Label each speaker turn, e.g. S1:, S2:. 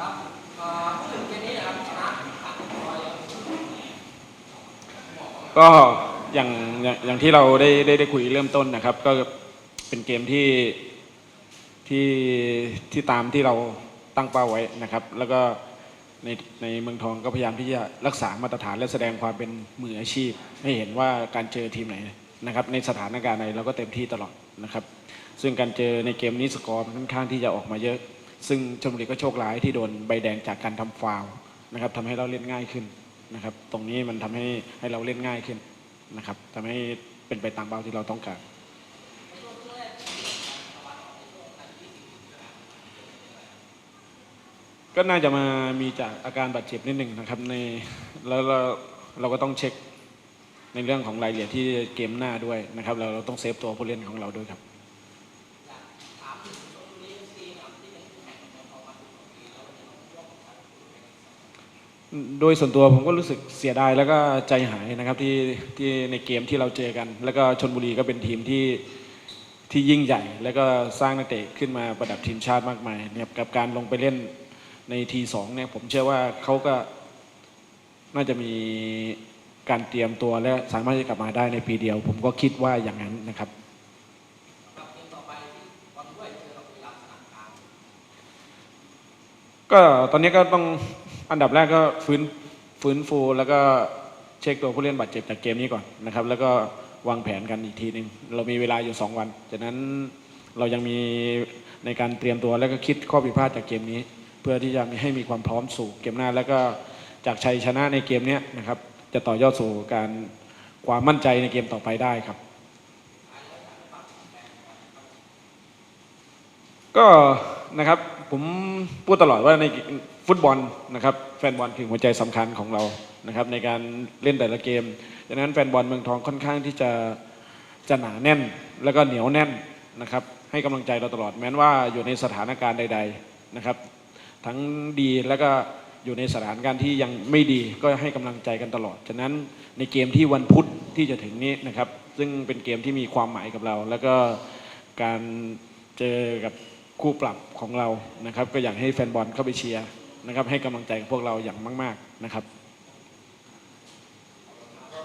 S1: ครับพูดถึงเกมนี้นะครับชนะขาดลอย
S2: ก็อย่างอย่างอย่างที่เราได้ได้ได้คุยเริ่มต้นนะครับ ก็เป็นเกมที่ที่ที่ตามที่เราตั้งเป้าไว้นะครับ แล้วก็ในในเมืองทองก็พยายามที่จะรักษามาตรฐานและแสดงความเป็นมืออาชีพ ให้เห็นว่าการเจอทีมไหนนะครับ ในสถานการณ์ไหนเราก็เต็มที่ตลอดนะครับ ซึ่งการเจอในเกมนี้สกอร์ค่อนข้างที่จะออกมาเยอะ ซึ่งชมบุรีก็โชคร้ายที่โดนใบแดงจากการทำฟาวล์นะครับทำให้เราเล่นง่ายขึ้นนะครับ ตรงนี้มันทำให้ให้เราเล่นง่ายขึ้นนะครับทำให้เป็นไปตามเป้าที่เราต้องการ ก็น่าจะมามีจากอาการบาดเจ็บนิดหนึ่งนะครับในแล้วเราเราก็ต้องเช็คในเรื่องของรายละเอียดที่เกมหน้าด้วยนะครับเราเราต้องเซฟตัวผู้เล่นของเราด้วยครับ โดยส่วนตัวผมก็รู้สึกเสียดายแล้วก็ใจหายนะครับที่ที่ในเกมที่เราเจอกัน แล้วก็ชนบุรีก็เป็นทีมที่ที่ยิ่งใหญ่ แล้วก็สร้างนักเตะขึ้นมาประดับทีมชาติมากมายเนี่ยกับการลงไปเล่นในทีสองเนี่ยผมเชื่อว่าเขาก็น่าจะมีการเตรียมตัวและสามารถจะกลับมาได้ในปีเดียว ผมก็คิดว่าอย่างนั้นนะครับก็ตอนนี้ก็ต้อง อันดับแรกก็ฟื้นฟื้นฟูแล้วก็เช็คตัวผู้เล่นบาดเจ็บจากเกมนี้ก่อนนะครับ แล้วก็วางแผนกันอีกทีหนึ่งเรามีเวลาอยู่ 2 วันจากนั้นเรายังมีในการเตรียมตัวแล้วก็คิดข้อผิดพลาดจากเกมนี้ เพื่อที่จะมีให้มีความพร้อมสู่เกมหน้า แล้วก็จากชัยชนะในเกมนี้นะครับ จะต่อยอดสู่การความมั่นใจในเกมต่อไปได้ครับ ก็นะครับผมพูดตลอดว่าใน ฟุตบอลนะครับแฟนบอลคือหัวใจสำคัญของเรานะครับในการเล่นแต่ละเกมดังนั้นแฟนบอลเมืองทองค่อนข้างที่จะจะหนาแน่น แล้วก็เหนียวแน่นนะครับให้กำลังใจเราตลอดแม้ว่าอยู่ในสถานการณ์ใด ๆนะครับ ทั้งดีแล้วก็อยู่ในสถานการณ์ที่ยังไม่ดีก็ให้กำลังใจกันตลอด ฉะนั้นในเกมที่วันพุธที่จะถึงนี้นะครับ ซึ่งเป็นเกมที่มีความหมายกับเรา แล้วก็การเจอกับคู่ปรับของเรานะครับ ก็อยากให้แฟนบอลเข้าไปเชียร์ นะครับให้กำลังใจพวกเราอย่างมาก ๆนะครับ